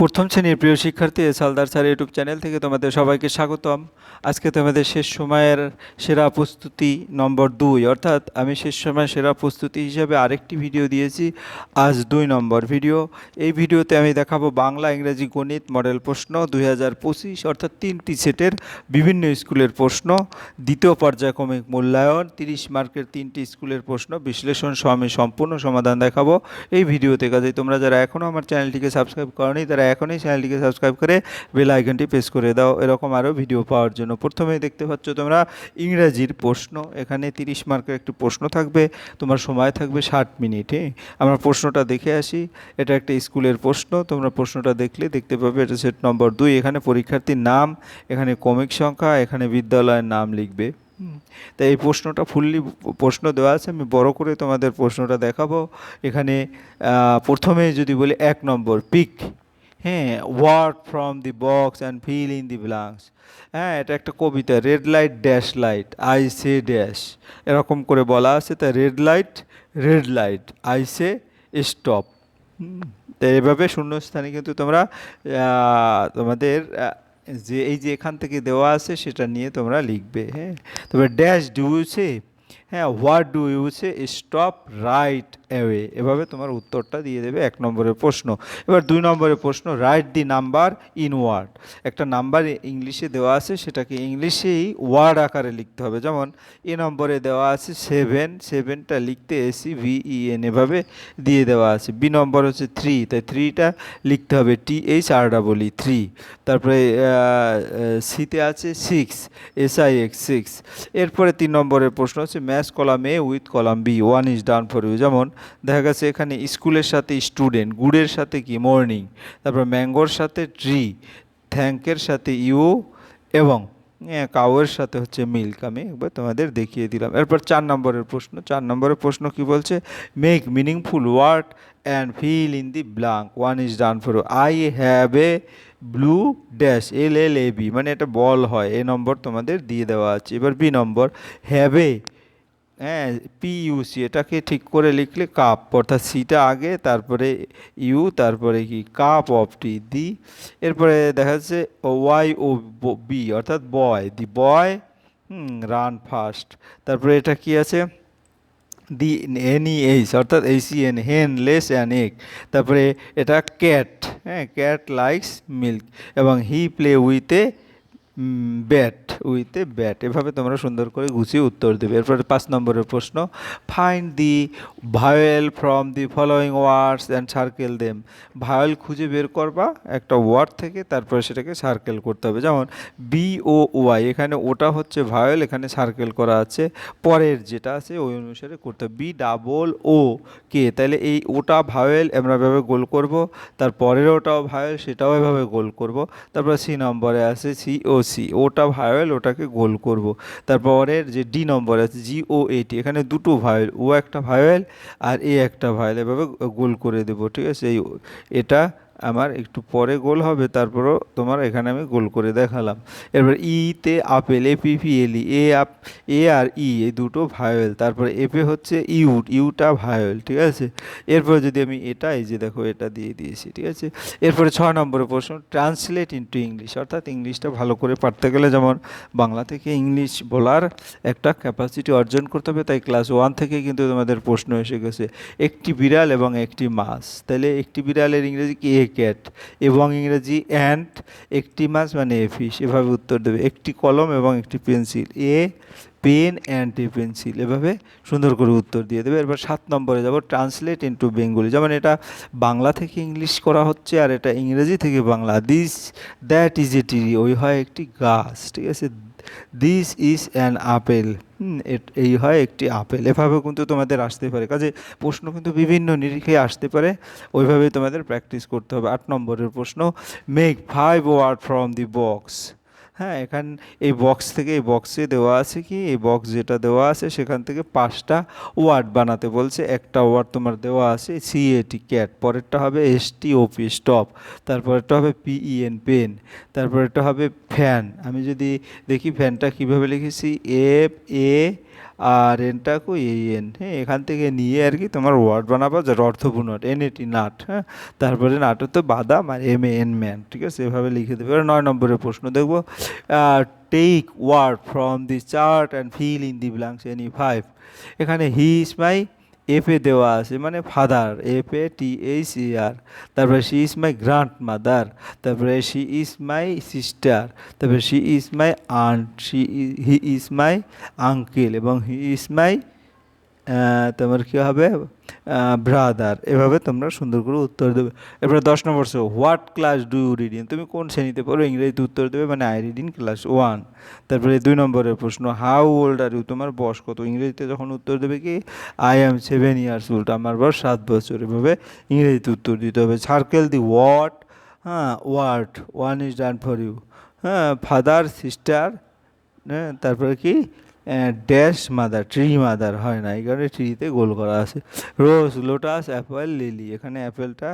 প্রথম শ্রেণির প্রিয় শিক্ষার্থী সালদার স্যার ইউটিউব চ্যানেল থেকে তোমাদের সবাইকে স্বাগতম। আজকে তোমাদের শেষ সময়ের সেরা প্রস্তুতি নম্বর দুই। অর্থাৎ আমি শেষ সময় সেরা প্রস্তুতি হিসাবে আরেকটি ভিডিও দিয়েছি, আজ দুই নম্বর ভিডিও। এই ভিডিওতে আমি দেখাবো বাংলা, ইংরেজি, গণিত মডেল প্রশ্ন দুই হাজার পঁচিশ, অর্থাৎ তিনটি সেটের বিভিন্ন স্কুলের প্রশ্ন। দ্বিতীয় পর্যায়ক্রমিক মূল্যায়ন, তিরিশ মার্কের তিনটি স্কুলের প্রশ্ন, বিশ্লেষণ সহ আমি সম্পূর্ণ সমাধান দেখাবো। এই ভিডিওতে কাজে তোমরা যারা এখনও আমার চ্যানেলটিকে সাবস্ক্রাইব করনি, তারা এখনই চ্যানেলটিকে সাবস্ক্রাইব করে বেল আইকনটি প্রেস করে দাও। এরকম আরও ভিডিও পাওয়ার জন্য প্রথমেই দেখতে পাচ্ছ তোমরা ইংরাজির প্রশ্ন। এখানে তিরিশ মার্কের একটি প্রশ্ন থাকবে। তোমার সময় থাকবে ষাট মিনিট। আমরা প্রশ্নটা দেখে আসি। এটা একটা স্কুলের প্রশ্ন। তোমরা প্রশ্নটা দেখলে দেখতে পাবে এটা সেট নম্বর দুই। এখানে পরীক্ষার্থীর নাম, এখানে কমিক সংখ্যা, এখানে বিদ্যালয়ের নাম লিখবে। তাই এই প্রশ্নটা ফুললি প্রশ্ন দেওয়া আছে। আমি বড় করে তোমাদের প্রশ্নটা দেখাবো। এখানে প্রথমে যদি বলি এক নম্বর, পিক। হ্যাঁ word from the box and fill in the blanks হ্যাঁ এটা একটা কবিতা red light dash light I say dash এরকম করে বলা আছে, তা red light red light I say stop তো এইভাবে শূন্যস্থানে কিন্তু তোমরা তোমাদের যে, এই যে এখান থেকে দেওয়া আছে, সেটা নিয়ে তোমরা লিখবে হ্যাঁ? তবে ড্যাশ ডু সে হ্যাঁ what do you say stop right away এভাবে তোমার উত্তরটা দিয়ে দেবে এক নম্বরের প্রশ্ন। এবার দুই নম্বরের প্রশ্ন write the number in word একটা নাম্বার ইংলিশে দেওয়া আছে, সেটাকে ইংলিশেই ওয়ার্ড আকারে লিখতে হবে। যেমন, এ নম্বরে দেওয়া আছে সেভেন সেভেনটা লিখতে এসি ভি ই ভিইএন এভাবে দিয়ে দেওয়া আছে। বি নম্বর হচ্ছে থ্রি তাই থ্রিটা লিখতে হবে। T H R double three তারপরে সিতে আছে six S I X six এরপরে তিন নম্বরের প্রশ্ন হচ্ছে math column A with column B one is done for you যেমন দেখা গেছে এখানে স্কুলের সাথে স্টুডেন্ট, গুড়ের সাথে কি? মর্নিং। তারপর ম্যাঙ্গোর সাথে ট্রি থ্যাঙ্কের সাথে ইউ এবং কাউয়ের সাথে হচ্ছে মিল্ক। আমি একবার তোমাদের দেখিয়ে দিলাম। এরপর চার নম্বরের প্রশ্ন। চার নম্বরের প্রশ্ন কি বলছে? Make meaningful word and fill in the blank one is done for I have a blue dash L L A B মানে এটা বল হয়। এ নম্বর তোমাদের দিয়ে দেওয়া আছে। এবার বি নম্বর। হ্যাভ এ হ্যাঁ পিইউসি এটাকে ঠিক করে লিখলে কাপ, অর্থাৎ সিটা আগে, তারপরে ইউ তারপরে কি, কাপ অফ টি দি এরপরে দেখা যাচ্ছে ওয়াই ও বি অর্থাৎ বয় দি বয় রান ফার্স্ট তারপরে এটা কি আছে? দি এনই এইচ অর্থাৎ an hen lays an egg তারপরে এটা ক্যাট হ্যাঁ ক্যাট লাইকস মিল্ক এবং he play with a bat with a bat এভাবে তোমরা সুন্দর করে গুছিয়ে উত্তর দেবে। এরপরে পাঁচ নম্বরের প্রশ্ন find the vowel from the following words and circle them vowel খুঁজে বের করবা একটা ওয়ার্ড থেকে, তারপরে সেটাকে সার্কেল করতে হবে। যেমন বি ও ওয়াই এখানে ওটা হচ্ছে ভায়োয়েল এখানে সার্কেল করা আছে। পরের যেটা আছে, ওই অনুসারে করতে হবে। B double O K? তাহলে এই ওটা ভায়োয়েল আমরা এভাবে গোল করব। তার পরের ওটাও ভায়োয়েল সেটাও এভাবে গোল করব। তারপর সি নম্বরে আছে, সি ও সি ওটা ভায়োয়েল ওটাকে গোল করব। তারপরের যে ডি নম্বর আছে জি ও এটি এখানে দুটো ভায়োয়েল ও একটা ভায়োয়েল আর এ একটা ভায়োয়েল এভাবে গোল করে দেবো, ঠিক আছে? এই এটা আমার একটু পরে গোল হবে, তারপরও তোমার এখানে আমি গোল করে দেখালাম। এরপর ইতে apple, A P P L E, A up, A R E, এই দুটো ভায়োয়েল তারপরে এপে হচ্ছে ইউ ইউটা ভায়োয়েল ঠিক আছে? এরপর যদি আমি এটা, এই যে দেখো এটা দিয়ে দিয়েছি, ঠিক আছে? এরপরে ছয় নম্বরের প্রশ্ন ট্রান্সলেট ইন্টু ইংলিশ অর্থাৎ ইংলিশটা ভালো করে পারতে গেলে যেমন বাংলা থেকে ইংলিশ বলার একটা ক্যাপাসিটি অর্জন করতে হবে, তাই ক্লাস ওয়ান থেকে কিন্তু তোমাদের প্রশ্ন এসে গেছে, একটি বিড়াল এবং একটি মাছ। তাহলে একটি বিড়ালের ইংরেজি কি? ক্যাট এবং ইংরেজি অ্যান্ট একটি মাছ মানে এ ফিশ এভাবে উত্তর দেবে। একটি কলম এবং একটি pencil. A pen and a pencil এভাবে সুন্দর করে উত্তর দিয়ে দেবে। এরপর সাত নম্বরে যাব ট্রান্সলেট ইন্টু বেঙ্গলি যেমন এটা বাংলা থেকে ইংলিশ করা হচ্ছে আর এটা ইংরেজি থেকে Bangla. This that is a tree ওই হয় একটি গাছ, ঠিক আছে? দিস ইজ অ্যান আপেল এই হয় একটি আপেল। এভাবে কিন্তু তোমাদের আসতে পারে। কাজে প্রশ্ন কিন্তু বিভিন্ন নিরিখে আসতে পারে। ওইভাবেই তোমাদের প্র্যাকটিস করতে হবে। আট নম্বরের প্রশ্ন make five word from the box হ্যাঁ এখান, এই বক্স থেকে, এই বক্সে দেওয়া আছে কি? এই বক্স যেটা দেওয়া আছে, সেখান থেকে পাঁচটা ওয়ার্ড বানাতে বলছে। একটা ওয়ার্ড তোমার দেওয়া আছে সি এটি ক্যাট পরেরটা হবে এস টি ওপি স্টপ তারপরেরটা হবে পিইএন পেন তারপরেরটা হবে ফ্যান আমি যদি দেখি ফ্যানটা কীভাবে লিখেছি? এফ এ আর এনটাকু এই এন হ্যাঁ এখান থেকে নিয়ে আর কি তোমার ওয়ার্ড বানাবো যার অর্থপূর্ণ এন এটি নাট হ্যাঁ? তারপরে নাটের তো বাদাম আর এম এন ম্যান ঠিক আছে? এভাবে লিখে দেবে। এবার নয় নম্বরের প্রশ্ন দেখব। Take word from the chart and fill in the blanks any five এখানে হি ইজ মাই এফে দেওয়া আছে মানে father F A T H E R তারপরে she is my grandmother তারপরে শি ইজ মাই সিস্টার তারপরে she is my aunt she he is my uncle এবং he is মাই তোমার কী হবে? ব্রাদার এভাবে তোমরা সুন্দর করে উত্তর দেবে। এরপরে দশ নম্বর so what class do you read in তুমি কোন শ্রেণীতে পড়ো? ইংরেজিতে উত্তর দেবে মানে I read in class one তারপরে দুই নম্বরের প্রশ্ন হাউ ওল্ড আর ইউ তোমার বয়স কত? ইংরেজিতে যখন উত্তর দেবে কি? I am seven years old আমার বয়স সাত বছর। এভাবে ইংরেজিতে উত্তর দিতে হবে। সার্কেল দি ওয়াট হ্যাঁ what one is done for you হ্যাঁ ফাদার সিস্টার হ্যাঁ তারপরে কি? ড্যাশ মাদার ট্রি মাদার হয় না। এই কারণে ট্রিতে গোল করা আছে। রোজ লোটাস অ্যাপেল লিলি এখানে অ্যাপেলটা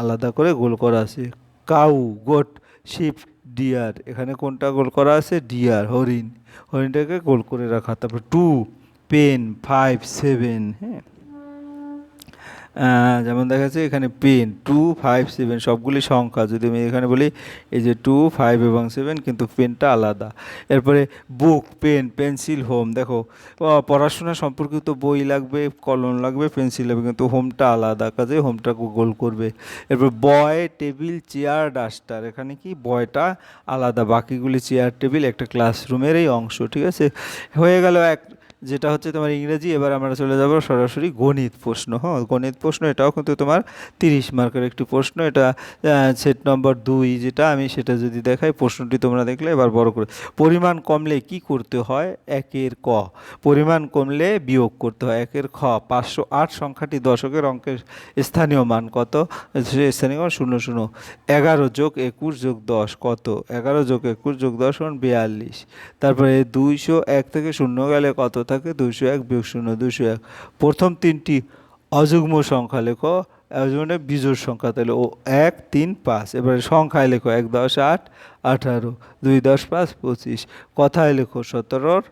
আলাদা করে গোল করা আছে। কাউ গোট শিপ ডিয়ার এখানে কোনটা গোল করা আছে? ডিয়ার হরিণ। হরিণটাকে গোল করে রাখা। তারপর টু পেন ফাইভ সেভেন হ্যাঁ। যেমন দেখা যাচ্ছে এখানে পেন টু ফাইভ সেভেন সবগুলি সংখ্যা। যদি আমি এখানে বলি, এই যে টু ফাইভ এবং সেভেন কিন্তু পেনটা আলাদা। এরপরে বুক পেন পেন্সিল হোম দেখো পড়াশোনা সম্পর্কিত বই লাগবে, কলম লাগবে পেন্সিল লাগবে, কিন্তু হোমটা আলাদা। কাজে হোমটা গোল করবে। এরপর বয় টেবিল চেয়ার ডাস্টার এখানে কি? বয়টা আলাদা। বাকিগুলি চেয়ার টেবিল একটা ক্লাসরুমেরই অংশ, ঠিক আছে? হয়ে গেল এক। যেটা হচ্ছে তোমার ইংরেজি, এবার আমরা চলে যাব সরাসরি গণিত প্রশ্ন হ্যাঁ? গণিত প্রশ্ন, এটাও কিন্তু তোমার তিরিশ মার্কের একটি প্রশ্ন, এটা সেট নম্বর দুই যেটা আমি সেটা যদি দেখাই, প্রশ্নটি তোমরা দেখলে এবার বড় করে। পরিমাণ কমলে কি করতে হয়? একের ক। পরিমাণ কমলে বিয়োগ করতে হয়, একের খ। পাঁচশো আট সংখ্যাটি দশকের অঙ্কের স্থানীয় মান কত? স্থানীয় মান শূন্য শূন্য। এগারো যোগ একুশ যোগ দশ, কত? এগারো যোগ একুশ যোগ দশ বিয়াল্লিশ। তারপরে দুইশো এক থেকে শূন্য গেলে কত? দুইশো এক বিয়োগ শূন্য দুইশো এক। প্রথম তিনটি অযুগ্ম সংখ্যা লেখো মানে বিজোর সংখ্যা, তাহলে ও এক, তিন, পাঁচ। এবারে সংখ্যায় লেখো, এক, দশ, আট, আঠারো, দুই, দশ, পাঁচ, পঁচিশ। কথায় লেখো সতেরোর,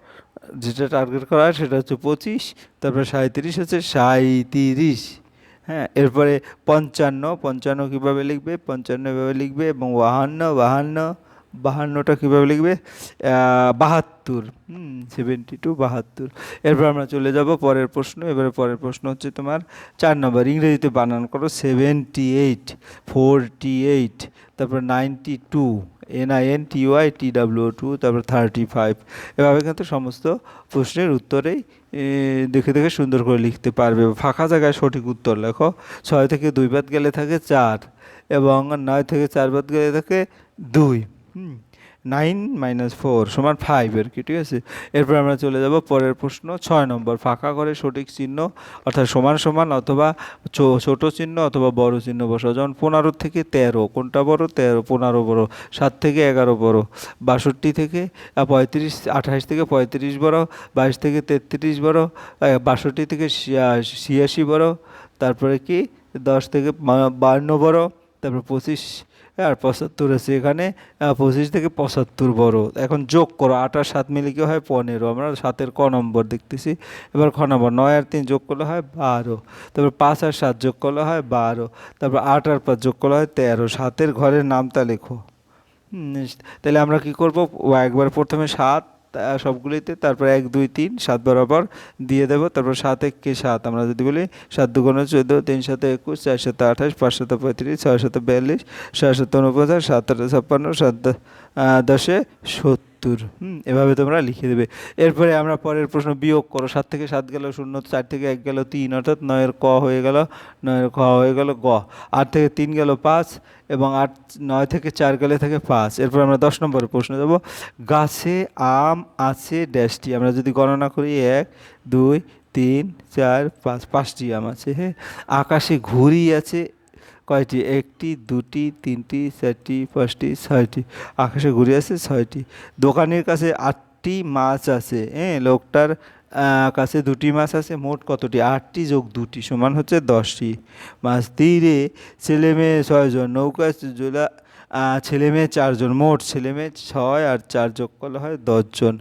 যেটা টার্গেট করা হয় সেটা হচ্ছে পঁচিশ, তারপরে সাঁত্রিশ হচ্ছে সাঁত্রিশ হ্যাঁ এরপরে পঞ্চান্ন পঞ্চান্ন কীভাবে লিখবে? পঞ্চান্ন এভাবে লিখবে? এবং বাহান্ন বাহান্ন বাহান্নটা কীভাবে লিখবে? বাহাত্তর। হুম সেভেন্টি টু বাহাত্তর। এরপর আমরা চলে যাব পরের প্রশ্ন। এবারে পরের প্রশ্ন হচ্ছে তোমার চার নম্বর। ইংরেজিতে বানান করো সেভেন্টি এইট ফোরটি এইট তারপর ninety two N I N T Y T W two তারপর থার্টি ফাইভ এভাবে কিন্তু সমস্ত প্রশ্নের উত্তরেই দেখে দেখে সুন্দর করে লিখতে পারবে। ফাঁকা জায়গায় সঠিক উত্তর লেখো। ছয় থেকে দুই বাদ গেলে থাকে চার এবং নয় থেকে চার বাদ গেলে থাকে দুই। হুম নাইন মাইনাস ফোর সমান ফাইভ আর কি, ঠিক আছে? এরপর আমরা চলে যাব পরের প্রশ্ন, ছয় নম্বর, ফাঁকা করে সঠিক চিহ্ন, অর্থাৎ সমান সমান অথবা ছোট চিহ্ন অথবা বড় চিহ্ন বসাও। যেমন পনেরো থেকে তেরো, কোনটা বড়? তেরো, পনেরো বড়, সাত থেকে এগারো বড়, বাষট্টি থেকে পঁয়ত্রিশ, আঠাশ থেকে পঁয়ত্রিশ বড়, বাইশ থেকে তেত্রিশ বড় বাষট্টি থেকে ছিয়াশি বড়, তারপরে কি? দশ থেকে বান্ন বড়, তারপর পঁচিশ আর পঁচাত্তর আছে এখানে পঁচিশ থেকে পঁচাত্তর বড়। এখন যোগ করো, আট আর সাত মিলে কি হয়? পনেরো। আমরা সাতের ক নম্বর দেখতেছি। এবার খ নম্বর, নয় আর তিন যোগ করলে হয় বারো। তারপর পাঁচ আর সাত যোগ করলে হয় বারো। তারপর আট আর পাঁচ যোগ করলে হয় তেরো। সাতের ঘরের নামটা লেখো। তাহলে আমরা কি করব? একবার প্রথমে সাত সবগুলিতে তারপর এক, দুই, তিন, সাত বরাবর দিয়ে দেবো। তারপর সাত কে সাত, আমরা যদি বলি সাত দুগুণে চোদ্দ, তিন সাথে একুশ, চার সাথে আঠাশ, পাঁচ সাথে পঁয়ত্রিশ, ছয় সাথে বিয়াল্লিশ, ছয় সাথে উনপঞ্চাশ সাত আটে ছাপ্পান্ন, সাত দশে সত্তর। হুম, এভাবে তোমরা লিখে দেবে। এরপরে আমরা পরের প্রশ্ন বিয়োগ করো। সাত থেকে সাত গেল শূন্য, চার থেকে এক গেল তিন, অর্থাৎ নয়ের ক হয়ে গেল, নয়ের ক হয়ে গেল গ। আট থেকে তিন গেল পাঁচ এবং আট, নয় থেকে চার গেলে থাকে পাঁচ। এরপর আমরা দশ নম্বরের প্রশ্ন যাব গাছে আম আছে ড্যাশটি? আমরা যদি গণনা করি, এক, দুই, তিন, চার, পাঁচ, পাঁচটি আম আছে হ্যাঁ আকাশে ঘুড়ি আছে কয়টি? একটি, দুটি, তিনটি, চারটি, পাঁচটি, ছয়টি। আকাশে ঘুড়ি আছে ছয়টি। দোকানের কাছে আটটি মাছ আছে হ্যাঁ লোকটার আহ, কাছে দুটি মাছ আছে মোট কতটি? আটটি যোগ দুটি সমান হচ্ছে দশটি। মাছ তীরে ছেলে মেয়ে ছয়জন নৌকা জোলা ছেলে মেয়ে চারজন মোট ছেলে মেয়ে ছয় আর চার যোগ করলে হয় দশজন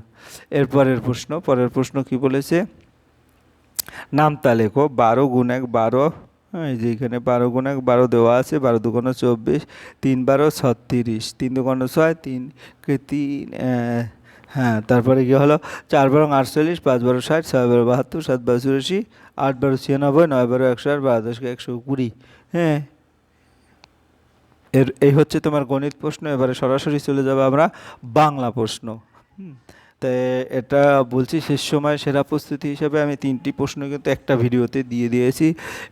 এরপরের প্রশ্ন পরের প্রশ্ন কি বলেছে? নামতা লেখো বারো গুণ এক বারো হ্যাঁ এই যে এখানে বারো গুণ এক বারো দেওয়া আছে বারো দুগুণ চব্বিশ তিন বারো ছত্রিশ তিন দুগুণ ছয় তিন তিন হ্যাঁ তারপরে কি হলো? চার বারো আটচল্লিশ পাঁচ বারো ষাট ছয় বারো বাহাত্তর সাত বারো চুরাশি আট বারো ছিয়ানব্বই নয় বারো একশো আট বারো দশকে একশো কুড়ি। হ্যাঁ। এর এই হচ্ছে তোমার গণিত প্রশ্ন এবারে সরাসরি চলে যাবে আমরা বাংলা প্রশ্ন। হুম, তাই এটা বলছি শেষ সময় সেরা প্রস্তুতি হিসেবে আমি তিনটি প্রশ্ন কিন্তু একটা ভিডিওতে দিয়ে দিয়েছি।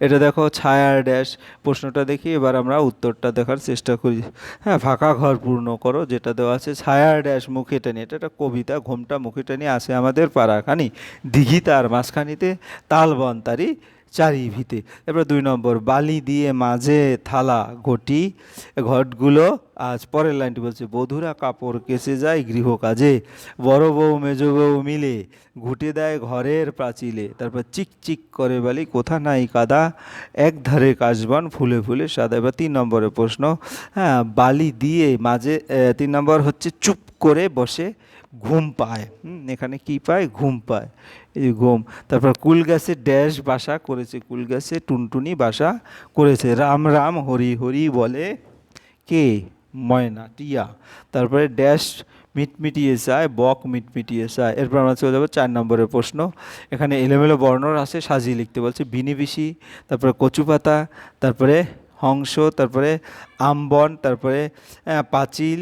এটা দেখো ছায়ার ড্যাশ প্রশ্নটা দেখি, এবার আমরা উত্তরটা দেখার চেষ্টা করি। হ্যাঁ ফাঁকা ঘর পূর্ণ করো, যেটা দেওয়া আছে ছায়ার ড্যাশ মুখে টানি এটা একটা কবিতা, ঘোমটা মুখে টানি আসে আমাদের পাড়াখানি, দিঘি তার মাঝখানিতে, তালবন তারি চারি ভিতে এবার দুই নম্বর, বালি দিয়ে মাঝে থালা ঘটি, ঘটগুলো আজ পরের লাইনটি বলছে, বধুরা কাপড় কেসে যায় গৃহ কাজে বড় বউ, মেজ বউ মিলে ঘুটে দেয় ঘরের প্রাচীলে। তারপর চিক চিক করে বালি, কোথা নাই কাদা এক ধারে কাশবন ফুলে ফুলে সাদা। এবার তিন নম্বরের প্রশ্ন হ্যাঁ বালি দিয়ে মাঝে তিন নম্বর হচ্ছে চুপ করে বসে ঘুম পায়। এখানে কি পায়? ঘুম পায়। এই ঘুম। তারপর কুল গাছে ড্যাশ বাসা করেছে কুল গাছে টুনটুনি বাসা করেছে। রাম রাম, হরি হরি বলে কে? ময়না, টিয়া। তারপরে ড্যাশ মিটমিটিয়ে চায়, বক মিটমিটিয়ে চায়। এরপর আমরা চলে যাব চার নম্বরের প্রশ্ন। এখানে এলোমেলো বর্ণর আছে, সাজিয়ে লিখতে বলছে বিনিবিশি তারপরে কচু পাতা তারপরে হংস, তারপরে আমবন, তারপরে পাঁচিল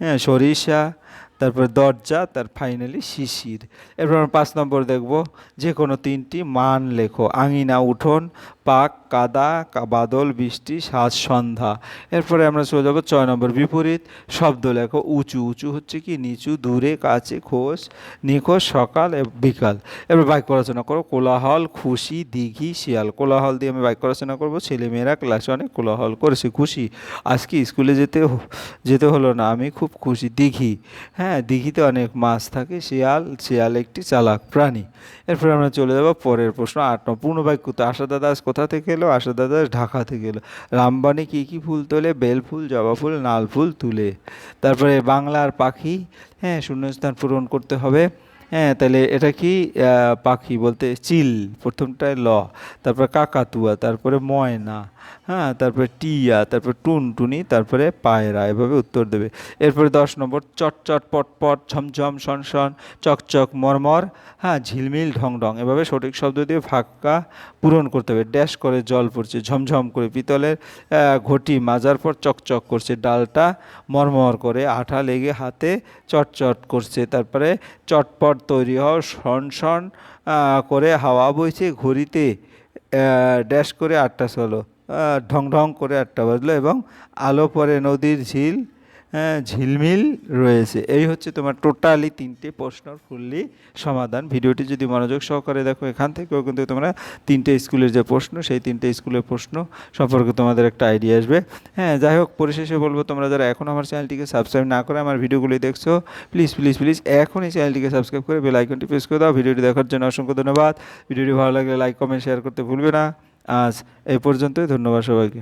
হ্যাঁ সরিষা, তারপর দরজা, তার ফাইনালি শিশির। এরপর আমরা পাঁচ নম্বর দেখব, যে কোনো তিনটি মান লেখো। আঙিনা, উঠোন পাক, কাদা বাদল, বৃষ্টি, সাজ, সন্ধ্যা। এরপরে আমরা চলে যাব ছয় নম্বর বিপরীত, শব্দ লেখো, উঁচু উঁচু হচ্ছে কি, নিচু, দূরে, কাছে খোঁজ নিখোঁজ, সকাল বিকাল। এবার বাক্য রচনা করো, কোলাহল, খুশি, দিঘি, শিয়াল। কোলাহল দিয়ে আমি বাক্য রচনা করব, ছেলেমেয়েরা ক্লাসে অনেক কোলাহল করেছে, খুশি। আজকে স্কুলে যেতে যেতে হলো না, আমি খুব খুশি, দিঘি। হ্যাঁ দিঘিতে অনেক মাছ থাকে, শিয়াল শিয়াল একটি চালাক প্রাণী। এরপরে আমরা চলে যাব পরের প্রশ্ন, আট নম্বর পূর্ণ বাক্যতে, আশা দাদা আজ কোথা থেকে এলো আশা দাদা ঢাকা থেকে এলো রামবাণী কী কী ফুল তোলে? বেল ফুল, জবা ফুল, নাল ফুল তুলে। তারপরে বাংলার পাখি হ্যাঁ শূন্যস্থান পূরণ করতে হবে। হ্যাঁ তাহলে এটা কি পাখি বলতে চিল, প্রথমটায় ল, তারপরে কাকাতুয়া, তারপরে ময়না হ্যাঁ তারপরে টিয়া, তারপরে টুনটুনি, তারপরে পায়রা, এভাবে উত্তর দেবে। এরপরে দশ নম্বর চট চট পট পট ঝমঝম সনসন চকচক, মরমর হ্যাঁ ঝিলমিল ঢং ঢং এভাবে সঠিক শব্দ দিয়ে ফাঁকা পূরণ করতে হবে। ড্যাশ করে জল পড়ছে, ঝমঝম করে পিতলের ঘটি মাজার পর চকচক করছে, ডালটা মরমর করে, আঠা লেগে হাতে চটচট করছে, তারপরে চটপট তৈরি হওয়া শন করে হাওয়া বইছে, ঘড়িতে ড্যাশ করে আটটা ষোলো ঢং ঢং করে আটটা বাজলো এবং আলো পরে নদীর ঝিল ঝিলমিল রয়েছে। এই হচ্ছে তোমার টোটালি তিনটে প্রশ্নর ফুললি সমাধান। ভিডিওটি যদি মনোযোগ সহকারে দেখো, এখান থেকেও কিন্তু তোমরা তিনটে স্কুলের যে প্রশ্ন, সেই তিনটে স্কুলের প্রশ্ন সম্পর্কে তোমাদের একটা আইডিয়া আসবে। হ্যাঁ যাই হোক, পরিশেষে বলব, তোমরা যারা এখন আমার চ্যানেলটিকে সাবস্ক্রাইব না করে আমার ভিডিওগুলি দেখছ প্লিজ প্লিজ প্লিজ এখনই চ্যানেলটিকে সাবস্ক্রাইব করে বেল আইকনটি প্রেস করে দাও। ভিডিওটি দেখার জন্য অসংখ্য ধন্যবাদ। ভিডিওটি ভালো লাগলে লাইক কমেন্ট শেয়ার করতে ভুলবে না। আজ এই পর্যন্তই, ধন্যবাদ সবাইকে।